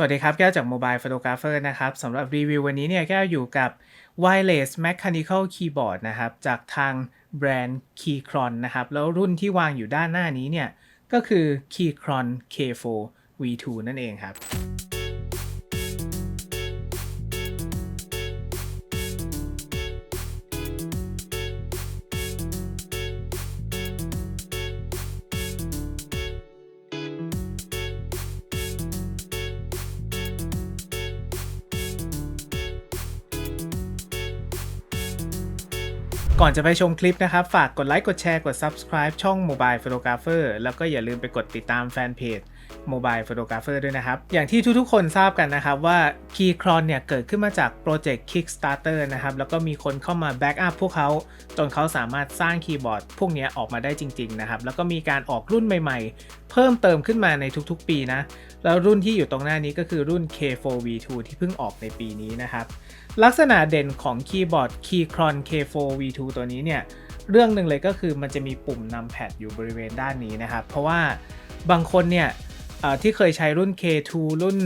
สวัสดีครับ แก้วจาก Mobile Photographer นะครับสำหรับรีวิววันนี้เนี่ยแก้วอยู่กับ Wireless Mechanical Keyboard นะครับ จากทางแบรนด์ Keychron นะครับ แล้วรุ่นที่วางอยู่ด้านหน้านี้เนี่ย ก็คือ Keychron K4 V2 นั่นเองครับ ก่อนจะไปชมคลิปนะครับ ฝากกดไลค์กดแชร์กด subscribe ช่อง Mobile Photographer แล้วก็อย่าลืมไปกดติดตามแฟนเพจ Mobile Photographer ด้วยนะครับ อย่างที่ทุกๆ คนทราบกันนะครับว่า Keychron เนี่ยเกิดขึ้นมาจากโปรเจกต์ Kickstarter นะครับ แล้วก็มีคนเข้ามาแบ็กอัพพวกเขา จนเขาสามารถสร้างคีย์บอร์ด พวกนี้ออกมาได้จริง ๆ นะครับ แล้วก็มีการออกรุ่นใหม่ๆ เพิ่มเติมขึ้นมาในทุกๆ ปีนะ แล้วรุ่นที่อยู่ตรงหน้านี้ก็คือรุ่น K4V2 ที่เพิ่งออกในปีนี้นะครับ ลักษณะเด่นของคีย์บอร์ด Keychron K4V2 ตัวนี้เนี่ย เรื่องหนึ่งเลยก็คือมันจะมีปุ่มนำแพดอยู่บริเวณด้านนี้นะครับ เพราะว่าบางคนเนี่ยที่เคยใช้รุ่น K2 รุ่น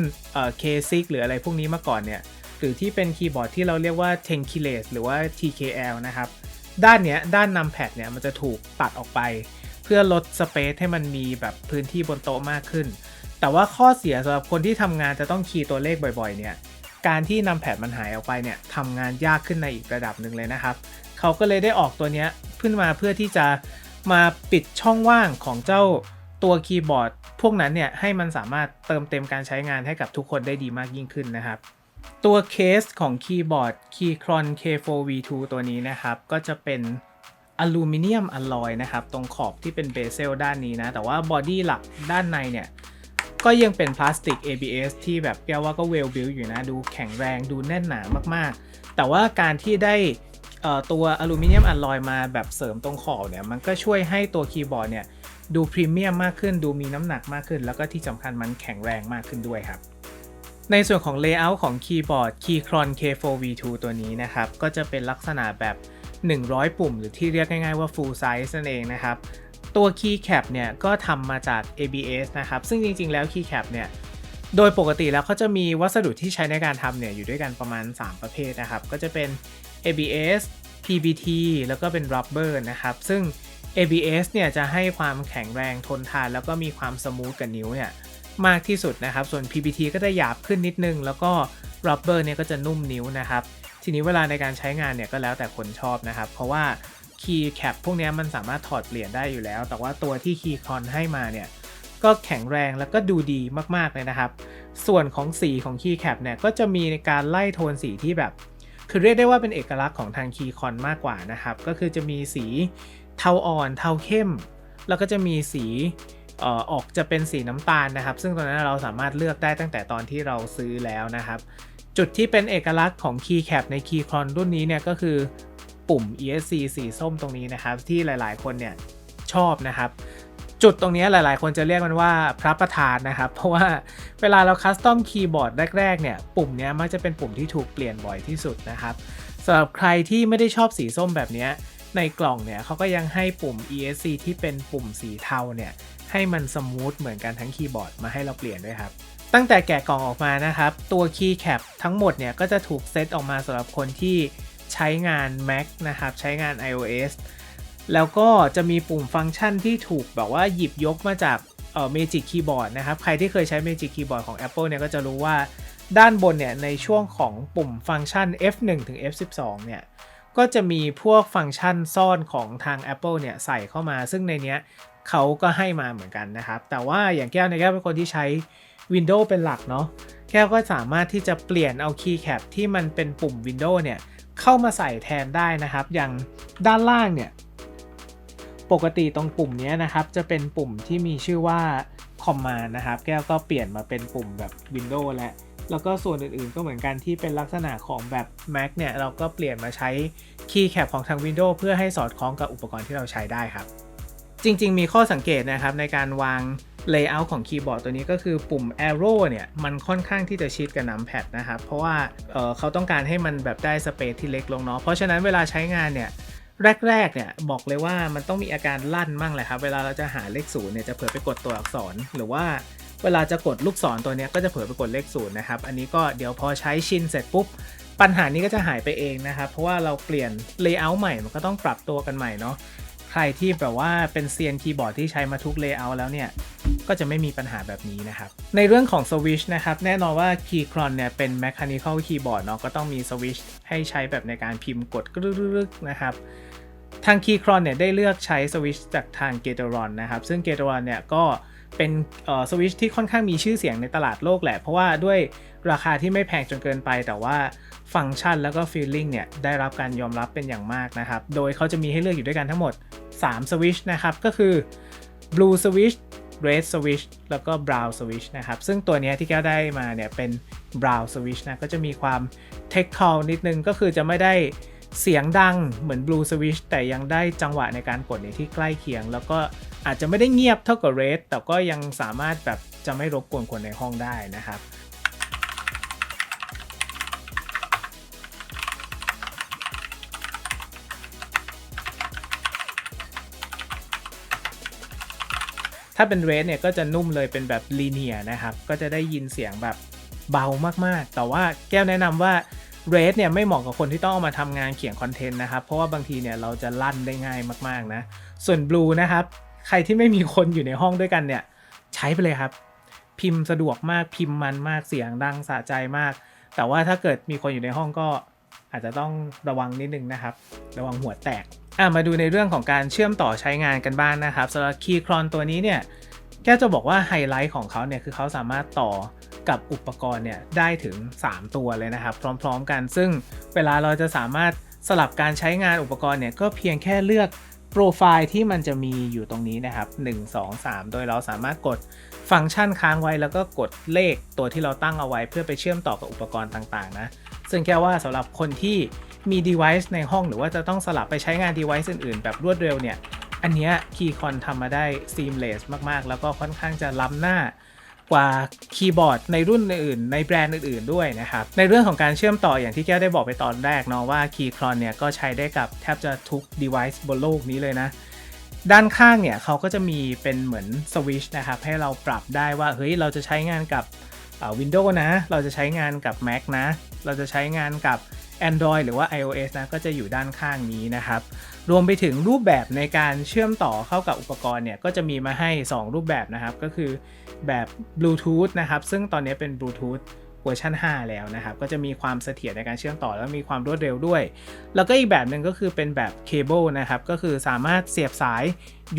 K6 หรืออะไรพวกนี้มาก่อนเนี่ย หรือที่เป็นคีย์บอร์ดที่เราเรียกว่า t e n k i l e s หรือว่า TKL นะครับ ด้านเนี้ยด้านนำแพดเนี่ยมันจะถูกตัดออกไป เพื่อลดสเปซให้มันมีแบบพื้นที่บนโต๊ะมากขึ้น แต่ว่าข้อเสียสำหรับคนที่ทำงานจะต้องคีย์ตัวเลขบ่อยๆเนี่ย การที่นำแพดมันหายออกไปเนี่ยทำงานยากขึ้นในอีกระดับหนึ่งเลยนะครับ เขาก็เลยได้ออกตัวนี้ขึ้นมาเพื่อที่จะมาปิดช่องว่างของเจ้าตัวคีย์บอร์ดพวกนั้นเนี่ยให้มันสามารถเติมเต็มการใช้งานให้กับทุกคนได้ดีมากยิ่งขึ้นนะครับ ตัวเคสของคีย์บอร์ด Keychron K4V2 ตัวนี้นะครับ ก็จะเป็นอลูมิเนียมอลลอยนะครับ ตรงขอบที่เป็นเบเซลด้านนี้นะ แต่ว่าบอดี้หลักด้านในเนี่ย ก็ยังเป็นพลาสติก ABS ที่แบบแกว่าก็เวลบิลอยู่นะ ดูแข็งแรงดูแน่นหนามากๆ แต่ว่าการที่ได้ตัวอลูมิเนียมอลลอยมาแบบเสริมตรงขอบเนี่ย มันก็ช่วยให้ตัวคีย์บอร์ดเนี่ย ดูพรีเมียมมากขึ้น ดูมีน้ำหนักมากขึ้น แล้วก็ที่สำคัญมันแข็งแรงมากขึ้นด้วยครับ ในส่วนของ Layout ของคีย์บอร์ด Keychron K4V2 ตัวนี้นะครับ ก็จะเป็นลักษณะแบบ 100 ปุ่ม หรือที่เรียกง่ายๆว่า full size นั่นเองนะครับ ตัว Keycap เนี่ยก็ทำมาจาก ABS นะครับ ซึ่งจริง ๆ แล้ว Keycap เนี่ยโดยปกติแล้วเขาจะมีวัสดุที่ใช้ในการทำเนี่ยอยู่ด้วยกันประมาณ 3 ประเภทนะครับ ก็จะเป็น ABS PBT แล้วก็เป็น rubber นะครับ ซึ่ง ABS เนี่ยจะให้ความแข็งแรงทนทาน แล้วก็มีความสมูทกับนิ้วเนี่ยมากที่สุดนะครับ ส่วน PBT ก็จะหยาบขึ้นนิดนึง แล้วก็ rubber เนี่ยก็จะนุ่มนิ้วนะครับ ทีนี้เวลาในการใช้งานเนี่ยก็แล้วแต่คนชอบนะครับ เพราะว่า Key Cap พวกนี้มันสามารถถอดเปลี่ยนได้อยู่แล้ว แต่ว่าตัวที่ Keychron ให้มาเนี่ยก็แข็งแรงแล้วก็ดูดีมากๆเลยนะครับ ส่วนของสีของ Key Cap เนี่ยก็จะมีในการไล่โทนสีที่แบบ คือเรียกได้ว่าเป็นเอกลักษณ์ของทาง Keychron มากกว่านะครับ ก็คือจะมีสีเทาอ่อนเทาเข้ม แล้วก็จะมีสีอออกจะเป็นสีน้ำตาลนะครับ ซึ่งตอนนั้นเราสามารถเลือกได้ตั้งแต่ตอนที่เราซื้อแล้วนะครับ จุดที่เป็นเอกลักษณ์ของ Keycap ใน Keychron รุ่นนี้เนี่ยก็คือ ปุ่ม ESC สีส้มตรงนี้นะครับ ที่หลายๆ คนเนี่ยชอบนะครับ จุดตรงนี้หลายๆ คนจะเรียกมันว่าพระประธานนะครับ เพราะว่าเวลาเราคัสตอมคีย์บอร์ดแรก ๆ เนี่ย ปุ่มนี้มักจะเป็นปุ่มที่ถูกเปลี่ยนบ่อยที่สุดนะครับสำหรับใครที่ไม่ได้ชอบสีส้มแบบนี้ในกล่องเนี่ยเขาก็ยังให้ปุ่ม ESC ที่เป็นปุ่มสีเทาเนี่ยให้มันสมูทเหมือนกันทั้งคีย์บอร์ดมาให้เราเปลี่ยนด้วยครับตั้งแต่แกะกล่องออกมานะครับ ตัว Keycap ทั้งหมดเนี่ยก็จะถูกเซตออกมาสำหรับคนที่ ใช้งาน Mac นะครับ ใช้งาน iOS แล้วก็จะมีปุ่มฟังก์ชันที่ถูกแบบว่าหยิบยกมาจากเอ่อ Magic Keyboard นะครับ ใครที่เคยใช้ Magic Keyboard ของ Apple เนี่ยก็จะรู้ว่าด้านบนเนี่ยในช่วงของปุ่มฟังก์ชัน F1 ถึง F12 เนี่ยก็จะมีพวกฟังก์ชันซ่อนของทาง Apple เนี่ยใส่เข้ามา ซึ่งในเนี้ยเขาก็ให้มาเหมือนกันนะครับ แต่ว่าอย่างแก้วในแก้วเป็นคนที่ใช้ Windows เป็นหลักเนาะแก้วก็สามารถที่จะเปลี่ยนเอา Keycap ที่มันเป็นปุ่ม Windows เนี่ย เข้ามาใส่แทนได้นะครับ อย่างด้านล่างเนี่ย ปกติตรงปุ่มนี้นะครับ จะเป็นปุ่มที่มีชื่อว่า Command นะครับ แก้วก็เปลี่ยนมาเป็นปุ่มแบบ Windows แล้วแล้วก็ส่วนอื่นๆก็เหมือนกันที่เป็นลักษณะของแบบ Mac เนี่ย เราก็เปลี่ยนมาใช้ Keycap ของทาง Windows เพื่อให้สอดคล้องกับอุปกรณ์ที่เราใช้ได้ครับ จริง ๆ มีข้อสังเกตนะครับในการวาง Layout ของคีย์บอร์ดตัวนี้ก็คือปุ่ม Arrow เนี่ย มันค่อนข้างที่จะชิดกับน้ำแพดนะครับ เพราะว่าเเขาต้องการให้มันแบบได้สเปซที่เล็กลงเนาะ เพราะฉะนั้นเวลาใช้งานเนี่ยแรกๆเนี่ยบอกเลยว่ามันต้องมีอาการลั่นมั่งแหละครับ เวลาเราจะหาเลขศูนย์เนี่ยจะเผลอไปกดตัวอักษร หรือว่าเวลาจะกดลูกศรตัวนี้ก็จะเผลอไปกดเลขศูนย์นะครับ อันนี้ก็เดี๋ยวพอใช้ชินเสร็จปุ๊บ ปัญหานี้ก็จะหายไปเองนะครับ เพราะว่าเราเปลี่ยนเลเยอร์ใหม่มันก็ต้องปรับตัวกันใหม่เนาะใครที่แบบว่าเป็นเซียนคีย์บอร์ดที่ใช้มาทุกเลเยอร์แล้วเนี่ย ก็จะไม่มีปัญหาแบบนี้นะครับ ในเรื่องของสวิชนะครับ แน่นอนว่า Keychron เนี่ยเป็น Mechanical Keyboard เนาะก็ต้องมีสวิชให้ใช้แบบในการพิมพ์กดกรึกๆนะครับทาง Keychron เนี่ยได้เลือกใช้สวิชจากทาง Gateron นะครับ ซึ่ง Gateron เนี่ยก็เป็นสวิชที่ค่อนข้างมีชื่อเสียงในตลาดโลกแหละ เพราะว่าด้วยราคาที่ไม่แพงจนเกินไป แต่ว่าฟังก์ชันแล้วก็ฟีลลิ่งเนี่ยได้รับการยอมรับเป็นอย่างมากนะครับ โดยเขาจะมีให้เลือกอยู่ด้วยกันทั้งหมด3สวิชนะครับ ก็คือ Blue Switch Red Switch แล้วก็ Brown Switch นะครับ ซึ่งตัวนี้ที่แก้วได้มาเนี่ยเป็น Brown Switch นะ ก็จะมีความ Tech c a l นิดนึง ก็คือจะไม่ได้เสียงดังเหมือน Blue Switch แต่ยังได้จังหวะในการกดในที่ใกล้เคียง แล้วก็อาจจะไม่ได้เงียบเท่ากับ Red แต่ก็ยังสามารถแบบจะไม่รบกวนคนในห้องได้นะครับ ถ้าเป็นเรสเนี่ยก็จะนุ่มเลยเป็นแบบลีเนียนะครับ ก็จะได้ยินเสียงแบบเบามากๆ แต่ว่าแก้วแนะนำว่าเรสเนี่ยไม่เหมาะกับคนที่ต้องเอามาทำงานเขียนคอนเทนต์นะครับ เพราะว่าบางทีเนี่ยเราจะลั่นได้ง่ายมากๆนะ ส่วนบลูนะครับ ใครที่ไม่มีคนอยู่ในห้องด้วยกันเนี่ยใช้ไปเลยครับ พิมพ์สะดวกมากพิมพ์มันมากเสียงดังสะใจมาก แต่ว่าถ้าเกิดมีคนอยู่ในห้องก็อาจจะต้องระวังนิดนึงนะครับ ระวังหัวแตก อะมาดูในเรื่องของการเชื่อมต่อใช้งานกันบ้างนนะครับสำหรับ Keychron ตัวนี้เนี่ยแก้จะบอกว่าไฮไลท์ของเขาเนี่ยคือเขาสามารถต่อกับอุปกรณ์เนี่ยได้ถึง 3 ตัวเลยนะครับ พร้อมๆกัน ซึ่งเวลาเราจะสามารถสลับการใช้งานอุปกรณ์เนี่ยก็เพียงแค่เลือกโปรไฟล์ที่มันจะมีอยู่ตรงนี้นะครับ 1 2 3 โดยเราสามารถกดฟังก์ชันค้างไว้แล้วก็กดเลขตัวที่เราตั้งเอาไว้ เพื่อไปเชื่อมต่อกับอุปกรณ์ต่างๆนะซึ่งแก้วว่าสำหรับคนที่ มี device ในห้องหรือว่าจะต้องสลับไปใช้งาน device อื่นๆ แบบรวดเร็วเนี่ย อันเนี้ย Keychron ทำมาได้ seamless มากๆ แล้วก็ค่อนข้างจะล้ำหน้ากว่าคีย์บอร์ดในรุ่นอื่นในแบรนด์อื่น ๆ ด้วยนะครับ ในเรื่องของการเชื่อมต่ออย่างที่แก้วได้บอกไปตอนแรกเนาะว่า Keychron เนี่ยก็ใช้ได้กับแทบจะทุก device บนโลกนี้เลยนะ ด้านข้างเนี่ยเขาก็จะมีเป็นเหมือนสวิชนะครับ ให้เราปรับได้ว่า เฮ้ย เราจะใช้งานกับวินโดว์นะ เราจะใช้งานกับ Mac นะ เราจะใช้งานกับ Android หรือว่า iOS นะก็จะอยู่ด้านข้างนี้นะครับ รวมไปถึงรูปแบบในการเชื่อมต่อเข้ากับอุปกรณ์เนี่ยก็จะมีมาให้ 2 รูปแบบนะครับ ก็คือแบบ Bluetooth นะครับ ซึ่งตอนนี้เป็น Bluetooth เวอร์ชัน5 แล้วนะครับ ก็จะมีความเสถียรในการเชื่อมต่อแล้วมีความรวดเร็วด้วย แล้วก็อีกแบบหนึ่งก็คือเป็นแบบเคเบิลนะครับ ก็คือสามารถเสียบสาย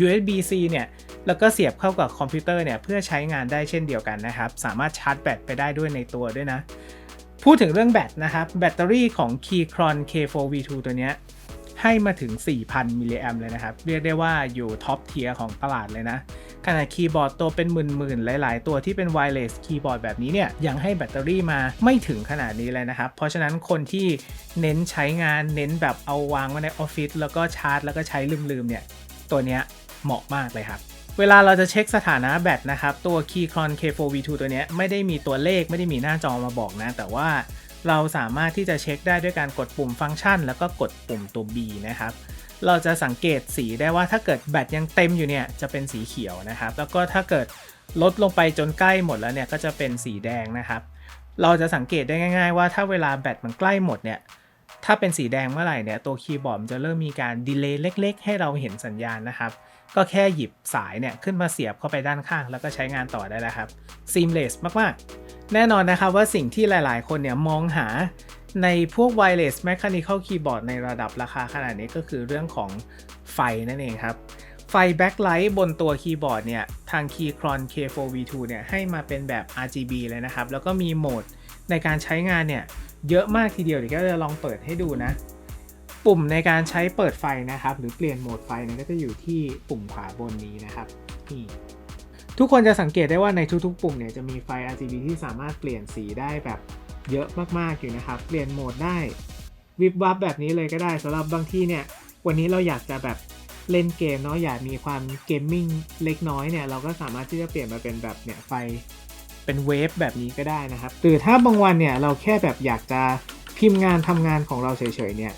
USB-C เนี่ย แล้วก็เสียบเข้ากับคอมพิวเตอร์เนี่ย เพื่อใช้งานได้เช่นเดียวกันนะครับ สามารถชาร์จแบตไปได้ด้วยในตัวด้วยนะ พูดถึงเรื่องแบตนะครับแบตเตอรี่ของ Keychron K4V2 ตัวเนี้ยให้มาถึง 4,000 มิลลิแอมเลยนะครับ เรียกได้ว่าอยู่ท็อปเทียร์ของตลาดเลยนะขณะคีย์บอร์ดตัวเป็นหมื่นๆ หลาย ๆ ตัวที่เป็นไวเลสคีย์บอร์ดแบบนี้เนี่ย ยังให้แบตเตอรี่มาไม่ถึงขนาดนี้เลยนะครับ เพราะฉะนั้นคนที่เน้นใช้งานเน้นแบบเอาวางไว้ในออฟฟิศแล้วก็ชาร์จ แล้วก็ใช้ลืมๆเนี่ย ตัวเนี้ยเหมาะมากเลยครับ เวลาเราจะเช็คสถานะแบตนะครับ ตัว Keychron K4V2 ตัวนี้ไม่ได้มีตัวเลขไม่ได้มีหน้าจอมาบอกนะ แต่ว่าเราสามารถที่จะเช็คได้ด้วยการกดปุ่มฟังก์ชัน แล้วก็กดปุ่มตัว B นะครับ เราจะสังเกตสีได้ว่าถ้าเกิดแบตยังเต็มอยู่เนี่ยจะเป็นสีเขียวนะครับ แล้วก็ถ้าเกิดลดลงไปจนใกล้หมดแล้วเนี่ยก็จะเป็นสีแดงนะครับ เราจะสังเกตได้ง่าย ๆ ว่าถ้าเวลาแบตมันใกล้หมดเนี่ยถ้าเป็นสีแดงเมื่อไหร่เนี่ยตัวคีย์บอร์ดจะเริ่มมีการดีเลย์เล็ก ๆ ให้เราเห็นสัญญาณนะครับ ก็แค่หยิบสายเนี่ยขึ้นมาเสียบเข้าไปด้านข้าง แล้วก็ใช้งานต่อได้แล้วครับ seamless มากๆ แน่นอนนะครับว่าสิ่งที่หลายๆ คนเนี่ยมองหาในพวก wireless mechanical keyboard ในระดับราคาขนาดนี้ก็คือเรื่องของไฟนั่นเองครับ ไฟ backlight บนตัวคีย์บอร์ดเนี่ยทาง Keychron K4V2 เนี่ยให้มาเป็นแบบ RGB เลยนะครับ แล้วก็มีโหมดในการใช้งานเนี่ยเยอะมากทีเดียวเดี๋ยวก็จะลองเปิดให้ดูนะ ปุ่มในการใช้เปิดไฟนะครับ หรือเปลี่ยนโหมดไฟเนี่ยก็จะอยู่ที่ปุ่มขวาบนนี้นะครับนี่ทุกคนจะสังเกตได้ว่าในทุกๆ ปุ่มเนี่ยจะมีไฟ RGB ที่สามารถเปลี่ยนสีได้แบบเยอะมากๆอยู่นะครับ เปลี่ยนโหมดได้วิบวับแบบนี้เลยก็ได้สำหรับบางที่เนี่ย วันนี้เราอยากจะแบบเล่นเกมเนาะอยากมีความเกมมิ่งเล็กน้อยเนี่ย เราก็สามารถที่จะเปลี่ยนมาเป็นแบบเนี่ยไฟเป็นเวฟแบบนี้ก็ได้นะครับหรือถ้าบางวันเนี่ยเราแค่แบบอยากจะพิมพ์งานทำงานของเราเฉยๆเนี่ย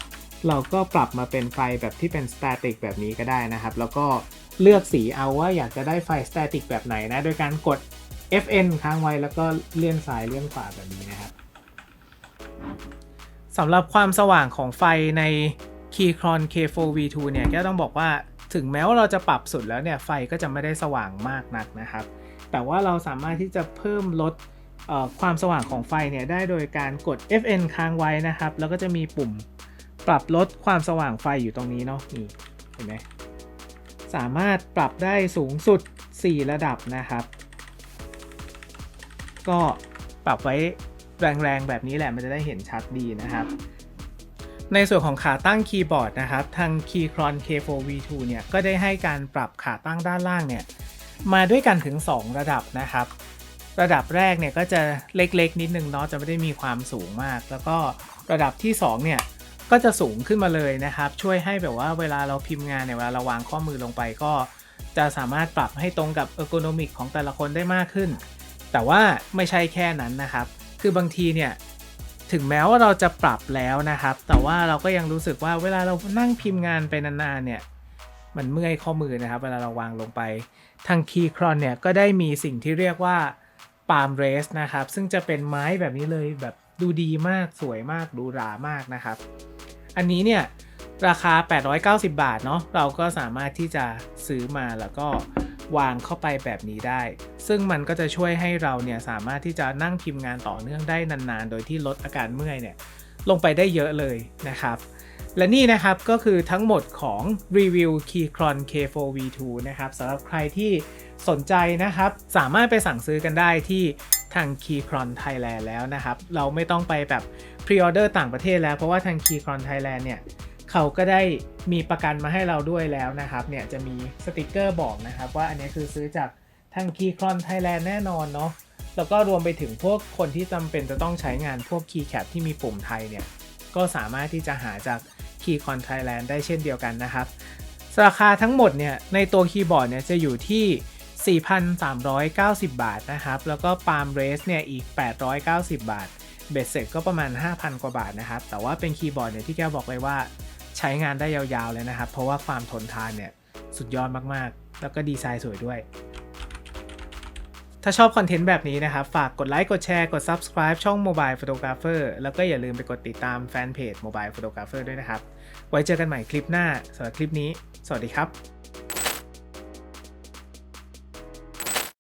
เราก็ปรับมาเป็นไฟแบบที่เป็นสแตติกแบบนี้ก็ได้นะครับ แล้วก็เลือกสีเอาว่าอยากจะได้ไฟสแตติกแบบไหนนะ โดยการกด FN ค้างไว้แล้วก็เลื่อนซ้ายเลื่อนขวาแบบนี้นะครับสำหรับความสว่างของไฟใน Keychron K4 V2 เนี่ยก็ต้องบอกว่าถึงแม้ว่าเราจะปรับสุดแล้วเนี่ยไฟก็จะไม่ได้สว่างมากนักนะครับ แต่ว่าเราสามารถที่จะเพิ่มลดความสว่างของไฟเนี่ยได้โดยการกด FN ค้างไว้นะครับ แล้วก็จะมีปุ่ม ปรับลดความสว่างไฟอยู่ตรงนี้เนาะนี่เห็นไหมสามารถปรับได้สูงสุด 4 ระดับนะครับ ก็ปรับไว้แรงๆแบบนี้แหละมันจะได้เห็นชัดดีนะครับ ในส่วนของขาตั้งคีย์บอร์ดนะครับ ทาง Keychron K4 V2 เนี่ยก็ได้ให้การปรับขาตั้งด้านล่างเนี่ยมาด้วยกันถึง 2 ระดับนะครับ ระดับแรกเนี่ยก็จะเล็กๆ นิดนึงเนาะจะไม่ได้มีความสูงมาก แล้วก็ระดับที่ 2 เนี่ย ก็จะสูงขึ้นมาเลยนะครับ ช่วยให้แบบว่าเวลาเราพิมพ์งานเนี่ยเวลาเราวางข้อมือลงไปก็ จะสามารถปรับให้ตรงกับเออร์โกนมิกของแต่ละคนได้มากขึ้น แต่ว่าไม่ใช่แค่นั้นนะครับ คือบางทีเนี่ยถึงแม้ว่าเราจะปรับแล้วนะครับ แต่ว่าเราก็ยังรู้สึกว่าเวลาเรานั่งพิมพ์งานไปนานๆเนี่ยมันเมื่อยข้อมือนะครับ เวลาเราวางลงไป ทาง Keychron เนี่ยก็ได้มีสิ่งที่เรียกว่า Palm Race นะครับ ซึ่งจะเป็นไม้แบบนี้เลยแบบดูดีมากสวยมากดูหรามากนะครับ อันนี้เนี่ยราคา 890 บาทเนาะเราก็สามารถที่จะซื้อมาแล้วก็วางเข้าไปแบบนี้ได้ ซึ่งมันก็จะช่วยให้เราเนี่ยสามารถที่จะนั่งพิมพ์งานต่อเนื่องได้นานๆ โดยที่ลดอาการเมื่อยเนี่ยลงไปได้เยอะเลยนะครับ และนี่นะครับก็คือทั้งหมดของรีวิว Keychron K4 V2 นะครับสำหรับใครที่สนใจนะครับ สามารถไปสั่งซื้อกันได้ที่ทาง Keychron Thailand แล้วนะครับ เราไม่ต้องไปแบบ พรีออเดอร์ต่างประเทศแล้ว เพราะว่าทาง Keychron Thailand เนี่ยเขาก็ได้มีประกันมาให้เราด้วยแล้วนะครับเนี่ยจะมีสติกเกอร์บอกนะครับว่าอันนี้คือซื้อจากทาง Keychron Thailand แน่นอนเนาะแล้วก็รวมไปถึงพวกคนที่จำเป็นจะต้องใช้งานพวก Keycap ที่มีปุ่มไทยเนี่ยก็สามารถที่จะหาจาก Keychron Thailand ได้เช่นเดียวกันนะครับราคาทั้งหมดเนี่ยในตัวคีย์บอร์ดเนี่ยจะอยู่ที่ 4,390 บาทนะครับ แล้วก็ Palm Race เนี่ยอีก 890 บาท เบ็ดเสร็จก็ประมาณ 5,000 กว่าบาทนะครับ แต่ว่าเป็นคีย์บอร์ดเนี่ยที่แกบอกเลยว่าใช้งานได้ยาวๆเลยนะครับ เพราะว่าความทนทานเนี่ยสุดยอดมากๆ แล้วก็ดีไซน์สวยด้วย ถ้าชอบคอนเทนต์แบบนี้นะครับ ฝากกดไลค์กดแชร์กด subscribe ช่อง Mobile Photographer แล้วก็อย่าลืมไปกดติดตามแฟนเพจ Mobile Photographer ด้วยนะครับ ไว้เจอกันใหม่คลิปหน้าสำหรับคลิปนี้ สวัสดีครับ